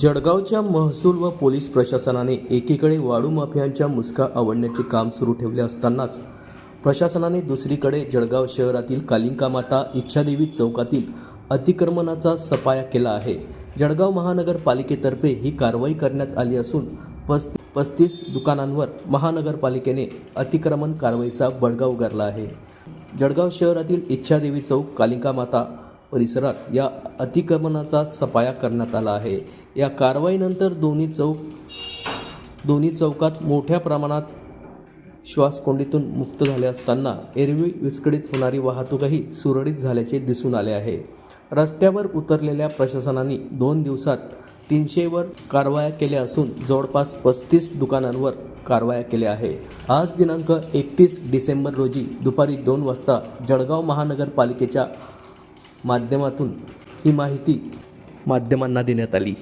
जळगावच्या महसूल व पोलीस प्रशासनाने एकीकडे वाळू माफियांच्या मुसका आवडण्याचे काम सुरू ठेवले असतानाच प्रशासनाने दुसरीकडे जळगाव शहरातील कालिंका माता इच्छादेवी चौकातील अतिक्रमणाचा सफाया केला आहे. जळगाव महानगरपालिकेतर्फे ही कारवाई करण्यात आली असून पस्ती पस्तीस दुकानांवर महानगरपालिकेने अतिक्रमण कारवाईचा बडगा उगारला आहे. जळगाव शहरातील इच्छादेवी चौक कालिंका माता परिसरात या अतिक्रमणाचा सफाया करण्यात आला आहे. या कारवाईनंतर दोन्ही चौक दोन्ही चौकात मोठ्या प्रमाणात श्वासकोंडीतून मुक्त झाले असताना एरवी विस्कळीत होणारी वाहतूकही सुरळीत झाल्याचे दिसून आले आहे. रस्त्यावर उतरलेल्या प्रशासनाने दोन दिवसात तीनशेवर कारवाया केल्या असून जवळपास पस्तीस दुकानांवर कारवाया केल्या आहे. आज दिनांक एकतीस डिसेंबर रोजी दुपारी दोन वाजता जळगाव महानगरपालिकेच्या माध्यमातून ही माहिती माध्यमांना देण्यात आली.